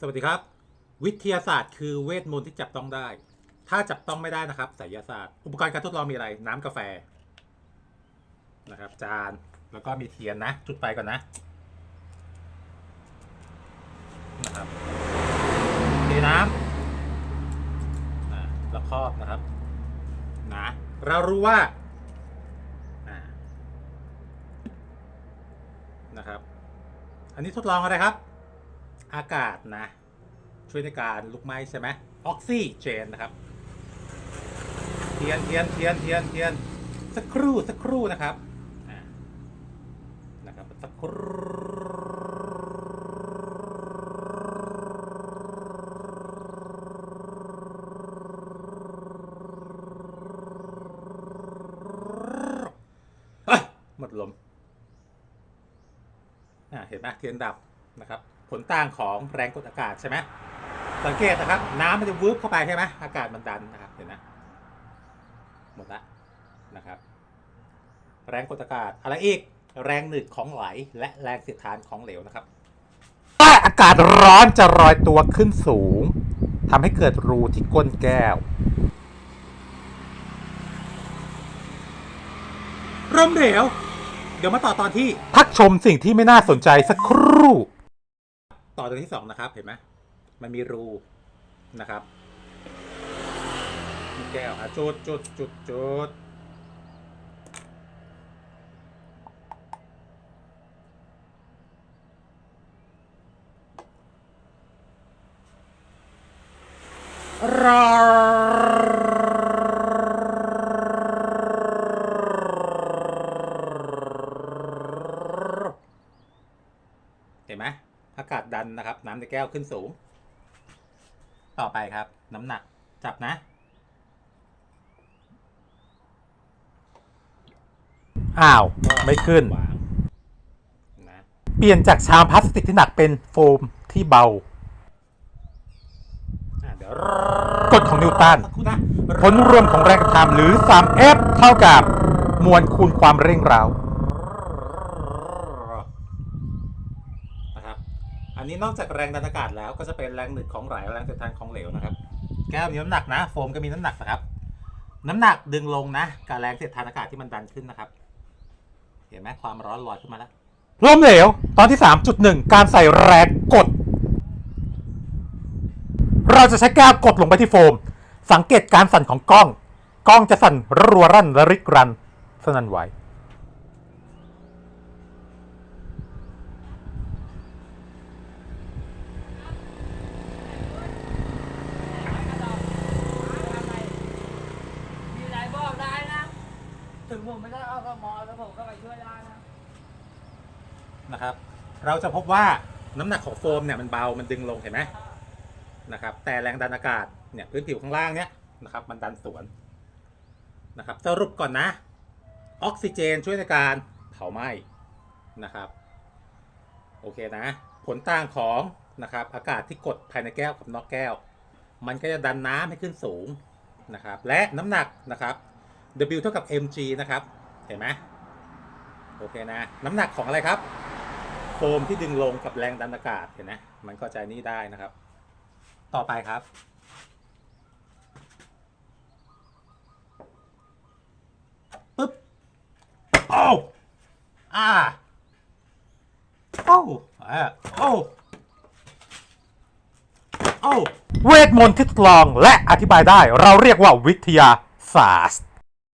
สวัสดีครับ วิทยาศาสตร์คือเวทมนต์ที่จับต้องได้ ถ้าจับต้องไม่ได้นะครับไสยศาสตร์ อุปกรณ์การทดลองมีอะไร น้ำกาแฟนะครับ จานแล้วก็มีเทียนนะ จุดไฟก่อนนะนะครับเทน้ำอ่าแล้วครอบนะครับนะเรารู้ว่าอ่านะครับ อันนี้ทดลองอะไรครับ อากาศนะ ช่วยในการลุกไหม้ใช่ไหมออกซิเจนนะครับ เทียนเทียนเทียนเทียนเทียนสักครู่สักครู่นะครับนะครับสักครู่เฮ้ยหมดลม อ่า เห็นไหมเทียนดับนะครับ ผลต่างของแรงกดอากาศใช่ไหมสังเกตนะครับ น้ำมันจะวืบเข้าไปใช่ไหมอากาศมันดันนะครับเห็นไหมหมดละนะครับ แรงกดอากาศอะไรอีกแรงหนืดของไหล และแรงเสียดทานของเหลวนะครับถ้าอากาศร้อนจะรอยตัวขึ้นสูงทำให้เกิดรูที่ก้นแก้วร่มเหลว เดี๋ยวมาต่อตอนที่พักชมสิ่งที่ไม่น่าสนใจสักครู่ ต่อตอนที่สองนะครับ เห็นไหมมันมีรูนะครับมีแก้วอะจุดจุดจุดจุดรอเห็นไหม อากาศดันนะครับ น้ำในแก้วขึ้นสูง ต่อไปครับ น้ำหนักจับนะอ้าว ไม่ขึ้นนะเปลี่ยนจากชามพลาสติกที่หนักเป็นโฟมที่เบาอะเดี๋ยวกฎของนิวตันผลรวมของแรงกระทำหรือ 3F เท่ากับ มวลคูณความเร่งเร้านะครับ อั นนี้นอกจากแรงดันอากาศแล้วก็จะเป็นแรงหนึดของไหลแรงเสียดทานของเหลวนะครับ แก้วมีน้ำหนักนะ โฟมก็มีน้ำหนักนะครับ น้ำหนักดึงลงนะกับแรงเสียดทานอากาศที่มันดันขึ้นนะครับ เห็นไหมความร้อนลอยขึ้นมาแล้วล้มเหลว ตอนที่ 3.1 การใส่แรงกด เราจะใช้แก้วกดลงไปที่โฟม สังเกตการสั่นของกล้อง กล้องจะสั่นรัวรั่นและริกรันสนั่นไหว มีอะไรบอกได้นะ ถึงผมไม่ได้เอากระมอแล้วผมก็ไปช่วยได้นะ นะครับ เราจะพบว่าน้ำหนักของโฟมเนี่ยมันเบา มันดึงลงเห็นไหมนะครับ แต่แรงดันอากาศเนี่ยพื้นผิวข้างล่างเนี่ยนะครับ มันดันสวนนะครับสรุปก่อนนะ ออกซิเจนช่วยในการเผาไหม้นะครับ โอเคนะ ผลต่างของนะครับอากาศที่กดภายในแก้วกับนอกแก้ว มันก็จะดันน้ำให้ขึ้นสูงนะครับ และน้ำหนักนะครับ W เท่ากับ mg นะครับ เห็นไหมโอเคนะ น้ำหนักของอะไรครับ โฟมที่ดึงลงกับแรงดันอากาศเห็นไหมมันก็จะนี่ได้นะครับ ต่อไปครับ ปึ๊บโอ้อ่าโอ้อ่าโอ้โอ้เวทมนต์ที่ทดลองและอธิบายได้ เราเรียกว่าวิทยาศาสตร์